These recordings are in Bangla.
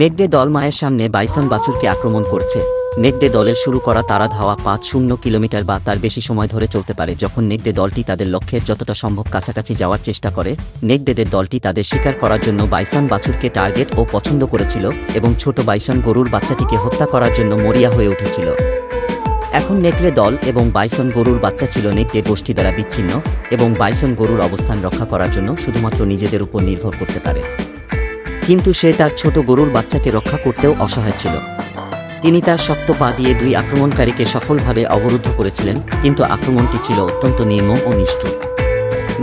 নেকডে দল মায়ের সামনে বাইসন বাছুরকে আক্রমণ করছে। নেকডে দলের শুরু করা তারা ধাওয়া পাঁচ শূন্য কিলোমিটার বা তার বেশি সময় ধরে চলতে পারে। যখন নেকডে দলটি তাদের লক্ষ্যের যতটা সম্ভব কাছাকাছি যাওয়ার চেষ্টা করে, নেকডেদের দলটি তাদের শিকার করার জন্য বাইসন বাছুরকে টার্গেট ও পছন্দ করেছিল এবং ছোট বাইসন গরুর বাচ্চাটিকে হত্যা করার জন্য মরিয়া হয়ে উঠেছিল। এখন নেকড়ে দল এবং বাইসন গরুর বাচ্চা ছিল নেকড়ে গোষ্ঠী দ্বারা বিচ্ছিন্ন এবং বাইসন গরুর অবস্থান রক্ষা করার জন্য শুধুমাত্র নিজেদের উপর নির্ভর করতে পারে। কিন্তু সে তার ছোট গরুর বাচ্চাকে রক্ষা করতেও অসহায় ছিল। তিনি তার শক্ত পা দিয়ে দুই আক্রমণকারীকে সফলভাবে অবরুদ্ধ করেছিলেন, কিন্তু আক্রমণটি ছিল অত্যন্ত নির্মম ও নিষ্ঠুর।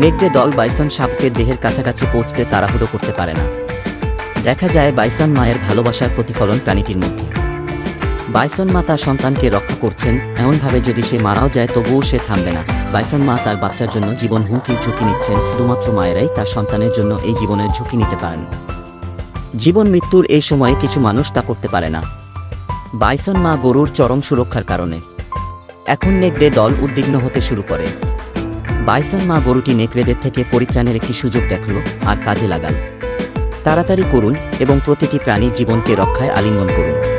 নেকড়ে দল বাইসন সাপকের দেহের কাছাকাছি পৌঁছতে তাড়াহুড়ো করতে পারে না। দেখা যায় বাইসন মায়ের ভালোবাসার প্রতিফলন প্রাণীটির মধ্যে। বাইসন মা তার সন্তানকে রক্ষা করছেন, এমনভাবে যদি সে মারাও যায় তবুও সে থামবে না। বাইসন মা তার বাচ্চার জন্য জীবন হুমকির ঝুঁকি নিচ্ছেন, শুধুমাত্র মায়েরাই তার সন্তানের জন্য এই জীবনের ঝুঁকি নিতে পারেন। জীবন মৃত্যুর এই সময়ে কিছু মানুষ তা করতে পারে না। বাইসন মা গরুর চরম সুরক্ষার কারণে। এখন নেকড়ে দল উদ্বিগ্ন হতে শুরু করে। বাইসন মা গরুটি নেকড়েদের থেকে পরিত্রাণের একটি সুযোগ দেখল আর কাজে লাগাল। তাড়াতাড়ি করুন এবং প্রতিটি প্রাণীর জীবনকে রক্ষায় আলিঙ্গন করুন।